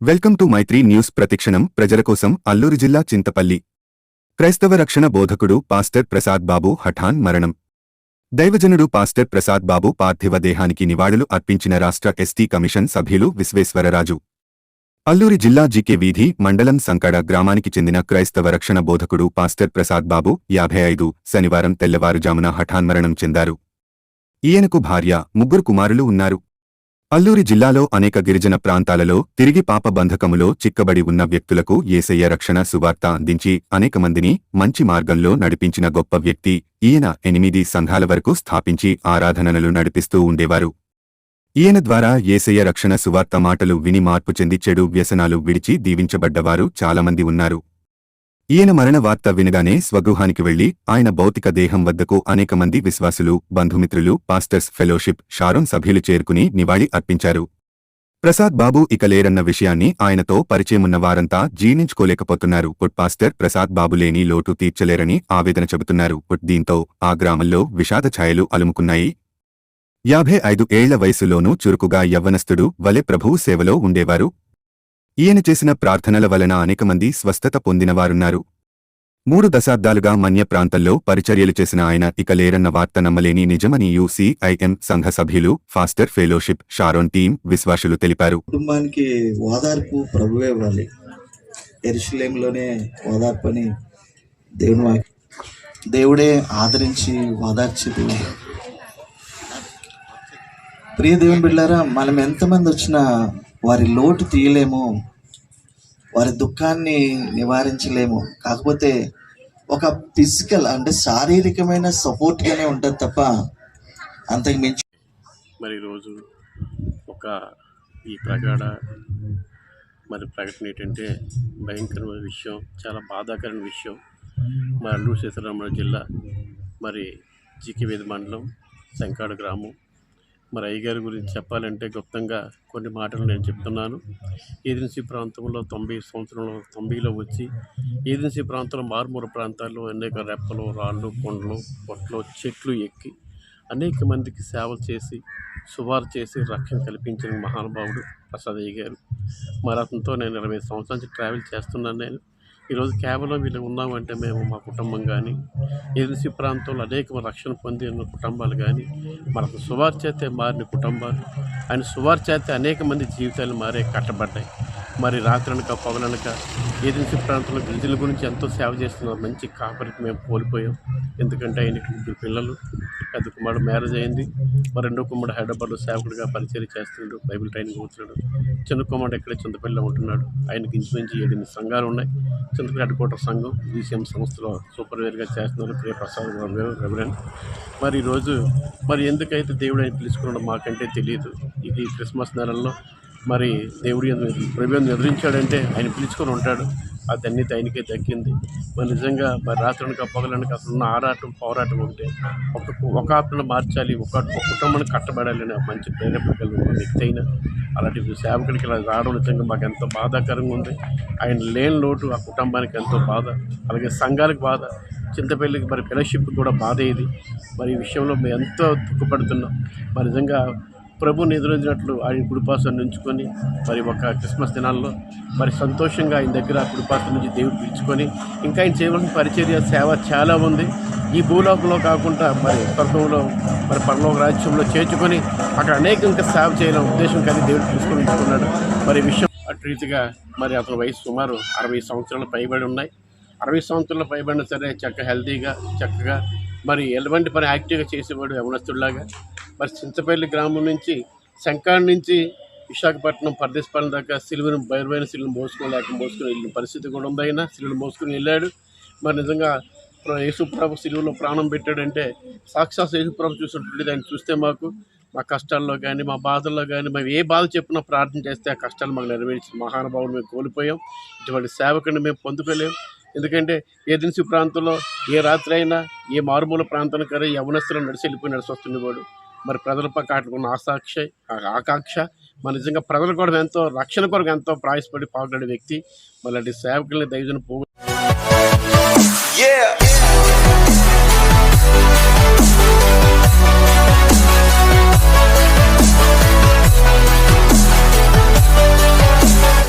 Welcome to Mythri news ప్రతిక్షణం. ప్రజల కోసం అల్లూరు జిల్లా చింతపల్లి. క్రైస్తవ రక్షణ బోధకుడు పాస్టర్ ప్రసాద్ బాబు హఠాన్ మరణం. దైవజనుడు పాస్టర్ ప్రసాద్ బాబు పార్థివ దేహానికి నివాళులు అర్పించిన రాష్ట్ర ఎస్టీ కమిషన్ సభ్యులు విశ్వేశ్వరరాజు. అల్లూరి జిల్లా జీకే వీధి మండలం సంకడ గ్రామానికి చెందిన క్రైస్తవ రక్షణ బోధకుడు పాస్టర్ ప్రసాద్ బాబు యాభై ఐదు శనివారం తెల్లవారుజామున హఠాన్మరణం చెందారు. ఈయనకు భార్య ముగ్గురు కుమారులు ఉన్నారు. అల్లూరి జిల్లాలో అనేక గిరిజన ప్రాంతాలలో తిరిగి పాప బంధకములో చిక్కబడి ఉన్న వ్యక్తులకు ఏసయ్య రక్షణ సువార్త అందించి అనేక మందిని మంచి మార్గంలో నడిపించిన గొప్ప వ్యక్తి ఈయన ఎనిమిది సంఘాల వరకు స్థాపించి ఆరాధనలు నడిపిస్తూ ఉండేవారు. ఈయన ద్వారా ఏసయ్య రక్షణ సువార్త మాటలు విని మార్పు చెంది చెడు వ్యసనాలు విడిచి దీవించబడ్డవారు చాలామంది ఉన్నారు. ఈయన మరణ వార్త వినగానే స్వగృహానికి వెళ్ళి ఆయన భౌతిక దేహం వద్దకు అనేక మంది విశ్వాసులు బంధుమిత్రులు పాస్టర్స్ ఫెలోషిప్ షారోన్ సభ్యులు చేరుకుని నివాళి అర్పించారు. ప్రసాద్ బాబు ఇక లేరన్న విషయాన్ని ఆయనతో పరిచయమున్న వారంతా జీర్ణించుకోలేకపోతున్నారు. పుట్ పాస్టర్ ప్రసాద్ బాబు లేని లోటు తీర్చలేరని ఆవేదన చెబుతున్నారు. పుట్ దీంతో ఆ గ్రామంలో విషాద ఛాయలు అలుముకున్నాయి. యాభై ఐదు ఏళ్ళ వయసులోనూ చురుకుగా యవ్వనస్తుడు వలె ప్రభువు సేవలో ఉండేవారు. ఈయన చేసిన ప్రార్థనల వలన అనేక మంది స్వస్థత పొందినవారున్నారు. మూడు దశాబ్దాలుగా మన్య ప్రాంతంలో పరిచర్యలు చేసిన ఆయన ఇక లేరన్న వార్త నమ్మలేని నిజమని యూసీఐఎం సంఘ సభ్యులు ఫాస్టర్ ఫెలోషిప్ షారోన్ టీం విశ్వాసులు తెలిపారు. కుటుంబానికి ఓదార్పు ప్రభువే ఇవ్వాలి. ఎరుషులేంలోనే ఓదార్పు అని దేవుని దేవుడే ఆదరించి ఓదార్చి ప్రియ దేవుని బిళ్ళారా మనం ఎంతమంది వచ్చినా వారి లోటు తీయలేము వారి దుఃఖాన్ని నివారించలేము. కాకపోతే ఒక ఫిజికల్ అంటే శారీరకమైన సపోర్ట్గానే ఉంటుంది తప్ప అంతకు మించి మరి ఈరోజు ఒక ఈ ప్రగాఢ మరి ప్రకటన ఏంటంటే భయంకరమైన విషయం చాలా బాధాకరమైన విషయం. మరి అల్లూరు సీతారామరాజు జిల్లా మరి జీకివేది మండలం శంకాడు గ్రామం. మరి అయ్యగారి గురించి చెప్పాలంటే గుప్తంగా కొన్ని మాటలు నేను చెప్తున్నాను. ఏజెన్సీ ప్రాంతంలో తొంభై సంవత్సరంలో తొంభైలో వచ్చి ఏజెన్సీ ప్రాంతంలో మారుమూల ప్రాంతాల్లో అనేక రెప్పలు రాళ్ళు కొండలు పొట్లు చెట్లు ఎక్కి అనేక మందికి సేవలు చేసి సువారు చేసి రక్షణ కల్పించిన మహానుభావుడు ప్రసాద్ గారు మరి అతనితో నేను ఇరవై సంవత్సరాల నుంచి ట్రావెల్ చేస్తున్నాను నేను. ఈరోజు కేవలం వీళ్ళు ఉన్నామంటే మేము మా కుటుంబం కానీ ఏజెన్సీ ప్రాంతంలో అనేక రక్షణ పొందిన కుటుంబాలు కానీ మనకు సువార్చేతే మారిన కుటుంబాలు ఆయన సువార్చేతే అనేక మంది జీవితాలు మారే కట్టబడ్డాయి. మరి రాత్రనక పగలనక ఏజెన్సీ ప్రాంతంలో గిరిజనుల గురించి ఎంతో సేవ చేస్తున్న మంచి కాపరికి మేము కోల్పోయాం. ఎందుకంటే ఆయనకి ముగ్గురు పిల్లలు పెద్ద కుమారుడు మ్యారేజ్ అయింది. మరి రెండో కుమారుడు హైదరాబాద్లో సేవకుడిగా పరిచయం చేస్తున్నాడు. బైబిల్ ట్రైనింగ్ అవుతున్నాడు. చిన్న కుమారుడు ఇక్కడే చింతపల్లిలో ఉంటున్నాడు. ఆయనకి ఇంచుమించి ఏడెనిమిది సంఘాలు ఉన్నాయి. చింతపల్లి హెడ్ క్వార్టర్ సంఘం ఈసీఎం సంస్థలో సూపర్వైజర్గా చేస్తున్నారు. ప్రియ ప్రసాద్ రెవరెన్ మరి ఈరోజు మరి ఎందుకైతే దేవుడు ఆయన పిలుచుకున్నాడో మాకంటే తెలియదు. ఇది క్రిస్మస్ నెలల్లో మరి దేవుడు ప్రభు ఎదురించాడంటే ఆయన పిలుచుకొని ఉంటాడు. ఆ ధన్యత ఆయనకే దక్కింది. మరి నిజంగా మరి రాత్రనక పగలనక అసలు ఉన్న ఆరాటం పోరాటం ఉంటే ఒక ఒక ఆత్మను మార్చాలి ఒక కుటుంబాన్ని కట్టబడాలి అనే మంచి ప్రేరేపణ వ్యక్తి అయినా అలాంటి సేవకుడికి ఇలా రావడం నిజంగా మాకు ఎంతో బాధాకరంగా ఉంది. ఆయన లేని లోటు ఆ కుటుంబానికి ఎంతో బాధ అలాగే సంఘాలకు బాధ చింతపల్లికి మరి ఫెలోషిప్ కూడా బాధ ఇది. మరి ఈ విషయంలో మేము ఎంతో దుఃఖపడుతున్నాం. మరి నిజంగా ప్రభుని ఎదురించినట్లు ఆయన కుడిపాసం నుంచుకొని మరి ఒక క్రిస్మస్ దినాల్లో మరి సంతోషంగా ఆయన దగ్గర కుడిపాసం నుంచి దేవుడు పిలుచుకొని ఇంకా ఆయన చేయవలసిన పరిచర్య సేవ చాలా ఉంది. ఈ భూలోకంలో కాకుండా మరి స్వర్గంలో మరి పరలోక రాజ్యంలో చేర్చుకొని అక్కడ అనేక ఇంకా సేవ చేయడం ఉద్దేశం కానీ దేవుడు పిలుచుకొని ఉంచుకున్నాడు మరి విషయం అటు రీతిగా మరి అతని వయసు సుమారు అరవై సంవత్సరాలు పైబడి ఉన్నాయి. అరవై సంవత్సరాలు పైబడిన సరే చక్క హెల్తీగా చక్కగా మరి ఎలాంటి పని యాక్టివ్గా చేసేవాడు యవనస్తుడిలాగా మరి చింతపల్లి గ్రామం నుంచి శంకాడ్ నుంచి విశాఖపట్నం పరదేశపాలెం దాకా సిలువను బయలువైన సిలువను మోసుకోలేక మోసుకొని వెళ్ళిన పరిస్థితి కూడా ఉంది అయినా సిలువను మోసుకొని వెళ్ళాడు. మరి నిజంగా యేసుప్రభు సిలువలో ప్రాణం పెట్టాడంటే సాక్షాత్ యేసుప్రభు చూసినట్టు దాన్ని చూస్తే మాకు మా కష్టాల్లో కానీ మా బాధల్లో కానీ మేము ఏ బాధ చెప్పినా ప్రార్థన చేస్తే ఆ కష్టాలు మాకు నెరవేర్చిన మహానుభావులు మేము కోల్పోయాం. ఇటువంటి సేవకుని మేము పొందుకోలేం. ఎందుకంటే ఏజెన్సీ ప్రాంతంలో ఏ రాత్రి అయినా ఏ మారుమూల ప్రాంతానికి ప్రాంతానికైనా యవనస్తులు నడిచి వెళ్ళిపోయి నడిచి వస్తుండేవాడు. మరి ప్రజల పక్క అటుకున్న ఆసాక్ష ఆకాంక్ష మన నిజంగా ప్రజల కొరకు ఎంతో రక్షణ కొరకు ఎంతో ప్రాయసపడి పాల్గొనే వ్యక్తి మళ్ళీ సేవకుల్ని దైవజన పోగు